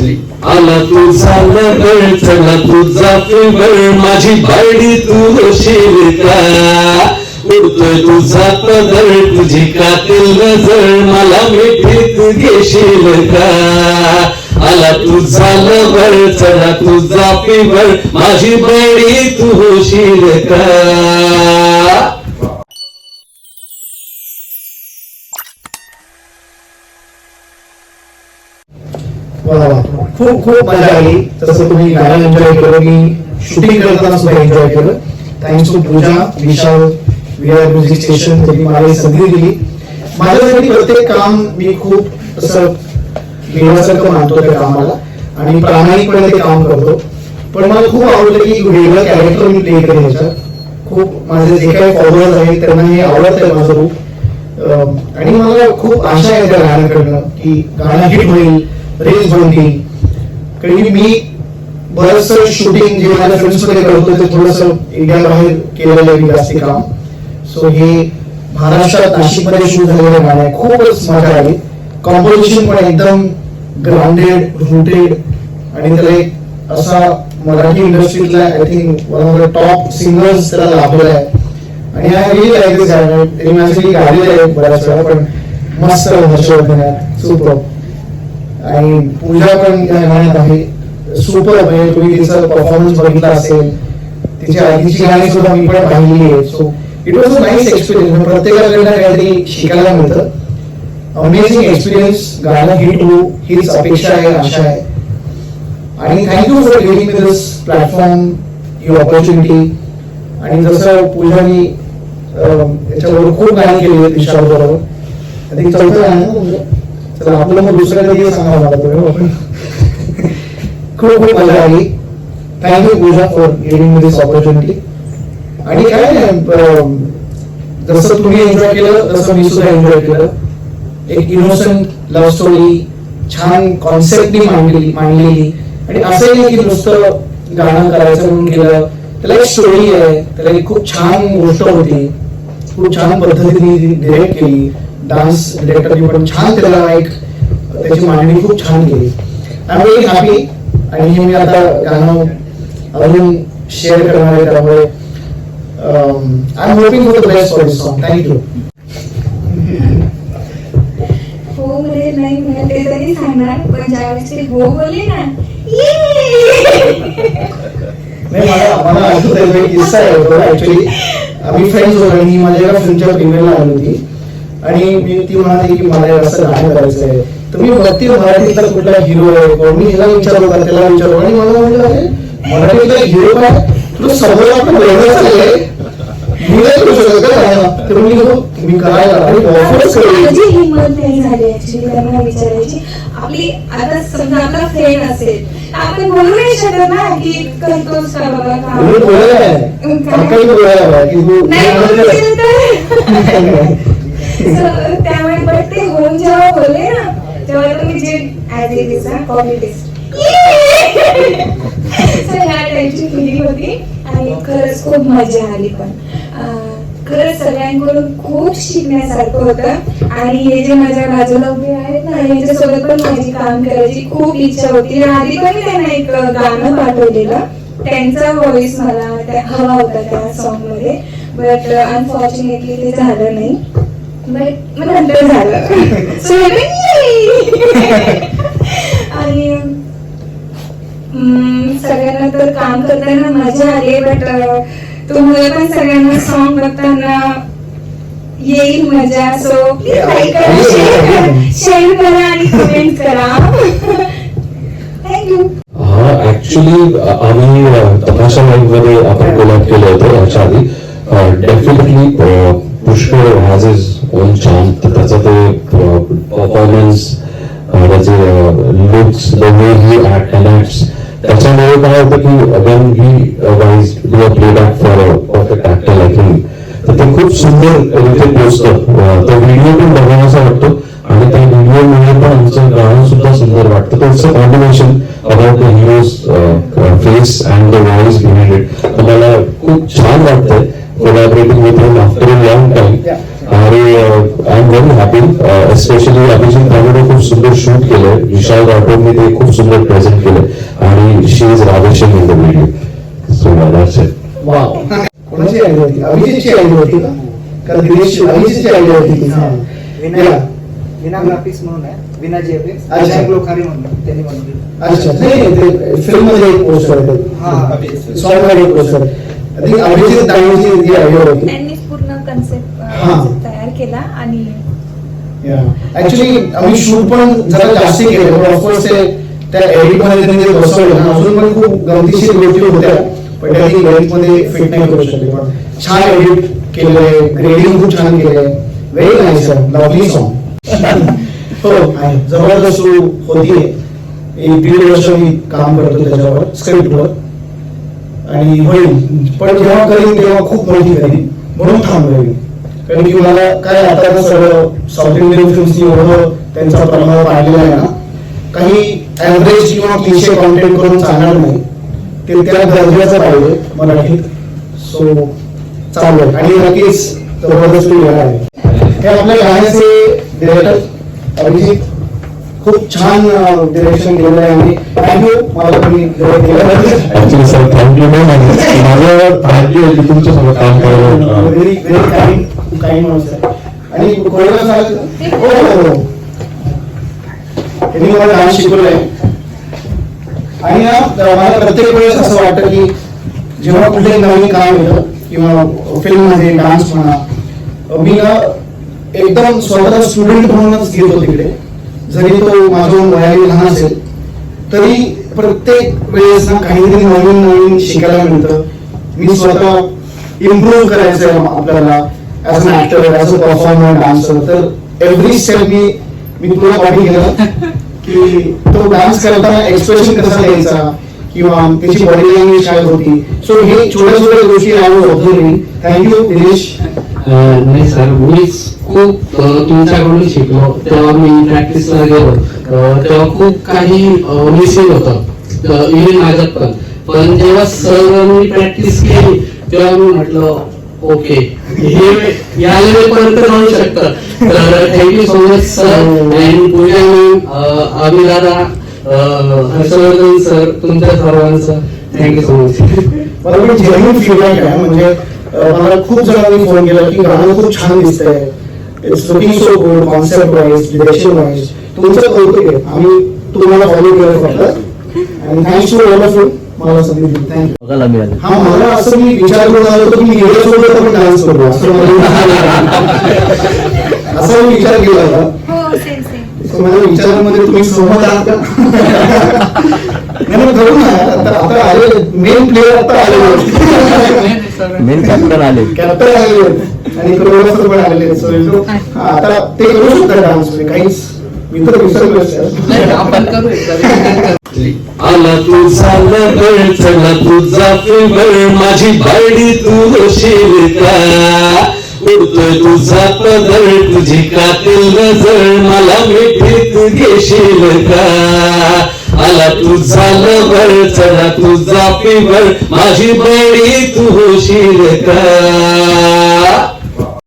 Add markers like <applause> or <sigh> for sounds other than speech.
आला तुझा नगर चला तुझा फेवर माझी बायडी तू होशील का? उडतोय तुझा पदर तुझी कातील नजर. मला मिठीत घेशील का? आला तुझा झाला चला तुझा फेवर माझी बायडी तू होशील का? खूप खूप मजा आली. तसं तुम्ही गाणं एन्जॉय केलं मी शूटिंग करताना सुद्धा एन्जॉय केलं. Thanks to Pooja Vishal V R music station त्यांनी मला ही संधी दिली. माझ्यासाठी प्रत्येक काम मी खूप असं देवासारखं मानतो त्या कामाला आणि प्रामाणिकपणे ते काम करतो. पण मला खूप आवडलं की वेगळं कॅरेक्टर मी प्ले केलं याच्यात. खूप माझे जे काही फॉलोअर्स आहेत त्यांना हे आवडतं माझं रूप. आणि मला खूप आशा आहे त्या गाण्याकडनं की गाणं हिट होईल. रेस बनतील कारण मी बरस शूटिंग जे माझ्या फ्रेंड्समध्ये करतो ते थोडस इंडिया बाहेर केलेलं आहे मी जास्ती काम. सो हे महाराष्ट्रात नाशिकमध्ये शूट झालेलं गाणं आहे खूपच मजा आली. कॉम्पोजिशन पण एकदम ग्राउंडेड रूटेड आणि त्याला एक असा Marathi इंडस्ट्रीतला I think one of the top singers त्याला लाभलेला आहे. आणि आय रिली लाईक दिस गाणं. ते माझ्यासाठी गालेलं आहे बऱ्याच वेळा पण मस्त हर्षवर्धन आहे सुपर आणि पूजा पण या गाण्यात आहे. सुपर म्हणजे तुम्ही तिचा परफॉर्मन्स बघितला असेल. तिच्या आधीची गाणी सुद्धा मी पण पाहिलेली आहे so it was a nice experience प्रत्येकाकडनं काहीतरी शिकायला मिळतं. अमेझिंग एक्सपिरियन्स गाणं हिट हो. हीच अपेक्षा आहे आशा आहे. आणि thank you for giving me this platform he opportunity आणि जसं पूजानी अं, याच्याबरोबर खूप गाणी केली आहेत विशाल बरोबर I चौथं गाणं ना चला आपलं मग दुसऱ्या कधी सांगा मला तुम्ही? खूप खूप मजा आली. Thank you Pooja for giving me this opportunity आणि काय नाही, जसं तुम्ही एन्जॉय केलं तसं मी सुद्धा एन्जॉय केलं. एक इनोसंट लव्ह स्टोरी छान कॉन्सेप्ट मांडलेली मांडलेली. आणि असं नाही की नुसतं गाणं करायचं म्हणून केलं. त्याला एक स्टोरी आहे त्याला एक खूप छान गोष्ट होती. खूप छान पद्धतीने डिरेक्ट केली. डान्स डिरेक्टरने पण छान त्याला एक त्याची मांडणी खूप छान केली. व्हेरी हॅपी आणि हे मी आता गाणं अजून शेअर करणार आहे त्यामुळे I am hoping for the best for this song thank you हो नाही म्हणते तरी सांगणार पण ज्यावेळेस ते हो बोलले ना! नाही मला मला आठवत आहे एक किस्सा आहे तो ऍक्च्युली आम्ही फ्रेंड्स होतो आणि माझ्या एका फ्रेंडच्या प्रीमियरला आली होती. आणि मी ती म्हणाली की मला असं गाणं करायचं आहे तर मी बघते मराठीतला कुठला हिरो आहे किंवा मी हिला विचारलो का त्याला विचारलो आणि मला म्हटलं अरे मराठीतला हिरो काय? तुला समोर आपण वेगळं चाललंय मी नाही करू शकत का गाणं? तर मी म्हणलो, मी करायला आणि ऑफरच करेल माझी हिंमत नाही झाली ऍक्च्युली विचारायची. आपली आता समजा आपला फ्रेंड असेल आपण बोलू नाही शकत ना की करतोस का बाबा काम? मी बोलायला आहे. बोलायला की तू नाही <laughs> त्यामुळे बट ते होऊन जेव्हा बोलले ना तेव्हा तुम्ही जे ऍज इट इज ना कॉपी टेस्ट ह्या टाईपची फिलिंग होती आणि खरंच खूप मजा आली पण. खरंच सगळ्यांकडून खूप शिकण्यासारखं होतं. आणि हे जे माझ्या बाजूला उभे आहेत ना यांच्यासोबत पण माझी काम करायची खूप इच्छा होती. आधी पण त्यांना एक गाणं पाठवलेलं. त्यांचा व्हॉइस मला हवा होता त्या सॉन्गमध्ये. बट अनफॉर्च्युनेटली ते झालं नाही. बट झालं आणि सगळ्यांना तर काम करताना मज़ा आली बट तुम्हाला पण सगळ्यांना सॉन्ग बघताना येईल मज़ा. सो प्लीज़ लाईक करा शेअर करा करा आणि कमेंट करा. थँक्यू हा ऍक्च्युली आम्ही अ, तमाशा लाईव्ह मध्ये आपण कोलॅब केलं होतं याच्या आधी. डेफिनेटली पुष्कळ हॅज इज़ ओन छान तर त्याचं ते परफॉर्मन्स त्याचे looks the way he acts त्याच्यामुळे काय होतं की again he wise do a play for perfect actor like him तर ते खूप सुंदर रित्या पोचतं. तो व्हिडिओ पण बघावासा वाटतो आणि त्या व्हिडिओमुळे पण आमचं गाणं सुद्धा सुंदर वाटतं. तर it's a combination about the hero's face and the voice behind it मला खूप छान वाटतंय. Collaborating with him after a long time आणि I am very happy especially Abhijit Tambade खूप सुंदर शूट केलंय विशाल राठोडने ते खूप सुंदर प्रेझेंट केलंय आणि she is radiation in the video so that's it wow कोणाची आयडिया होती? अभिजितची आयडिया होती का? का दिनेशची अभिजितची आयडिया होती की हा. विना या. विना ग्राफिक्स म्हणून आहे. विना जीएफएक्स अच्छा. जॅक लोखारी म्हणून त्यांनी बनवली. अच्छा. नाही नाही, फ़िल्म मध्ये एक पोस्टर आहे हा. सॉन्ग मध्ये एक पोस्टर I त्यांनीच पूर्ण कन्सेप्ट. तयार केला आणि ऍक्च्युली आम्ही शूट पण जरा जास्ती केलं. पण ऑफकोर्स ते त्या एडिटमध्ये त्यांनी ते बसवलं ना अजून पण खूप गमतीशीर गोष्टी होत्या. पण त्या एडिटमध्ये फिट नाही करू शकले. पण छान एडिट केलंय ग्रेडिंग खूप छान केलंय व्हेरी नाईस लवली सॉन्ग हो. जबरदस्त होती एक दीड वर्ष मी काम करतो त्याच्यावर स्क्रिप्टवर आणि होईल. पण जेव्हा करेल तेव्हा खूप मोठी करेल म्हणून थांबवेल कारण की मला काय आता सगळं साऊथ इंडियन फिल्म्सनी एवढं त्यांचा प्रभाव पाडलेला आहे ना. काही ऍव्हरेज किंवा क्लिशे कॉन्टेंट करून चालणार नाही. ते त्या दर्जाचं पाहिजे मराठीत. सो चालू आहे आणि नक्कीच जबरदस्त येणार आहे. हे आपल्या गाण्याचे डिरेक्टर अभिजित? खूप छान डिरेक्शन केलेलं आहे आणि थँक्यू मला तुम्ही ऍक्च्युली सर थँक्यू नाही माझं भाग्य आहे की तुमच्यासोबत काम करायला व्हेरी व्हेरी काइंड काइंड माणूस आहे. आणि कोरोना हो हो हो. त्यांनी मला डान्स शिकवलंय. आणि मला प्रत्येक वेळेस असं वाटतं की जेव्हा कुठे नवीन काम येतं किंवा फिल्ममध्ये डान्स म्हणा मी ना एकदम स्वतः स्टुडंट म्हणूनच गेलो तिकडे. जरी तो माझं वयाने लहान असेल तरी प्रत्येक वेळेस ना काहीतरी नवीन नवीन शिकायला मिळतं. मी स्वतः इम्प्रूव्ह करायचं आहे आपल्याला as an actor as a performer dancer तर एव्हरी स्टेप मी मी तुला पाठी केलं की तो डान्स करताना एक्सप्रेशन कसा द्यायचा किंवा त्याची बॉडी लँग्वेज काय होती. सो हे छोट्या छोट्या गोष्टी I was observing thank you Dinesh नाही सर मीच खूप तुमच्याकडून शिकलो. तेव्हा मी प्रॅक्टिसला गेलो. तेव्हा खूप काही मिसिंग होतं. इव्हन माझ्यात पण. पण जेव्हा सर्वांनी प्रॅक्टिस केली तेव्हा मी म्हटलं ओके. हे या लेवलपर्यंत जाऊ शकतं. तर thank you so much sir and Pooja ma'am आम्ही दादा हर्षवर्धन सर तुमच्या सर्वांचं थँक्यू सो मच मला जेन्युन फीडबॅक आहे म्हणजे मला खूप जणांनी फोन केला की गाणं खूप छान दिसतंय. It's looking so good concept wise direction wise तुमचं कौतुक आहे. आम्ही तुम्हाला फॉलो केलं फक्त. आणि thanks to all of you मला संधी दिली. थँक्यू बघायला मिळाले. हा मला असं मी विचार करून आलो होतो की मी येण्यासोबत आपण डान्स करू. असं मला असा मी विचार केला होता. हो सेम सेम So, माझ्या विचारांमध्ये तुम्ही सहमत आहात का? आले मेन प्लेअर आता आले मेन कॅप्टन आले. कॅप्टन आहेत. आणि करोडासर पण आलेले आता ते करू शकतात डान्स काहीच मी तर करू आला तुझा लबळ चला तुझा फिबर माझी बायडी तू होशील का? उडतोय तुझा पदर तुझी कातील नजर. मला मिठीत घेशील का? मला तुझा लबळ चला तुझा फिबर माझी बायडी तू होशील का?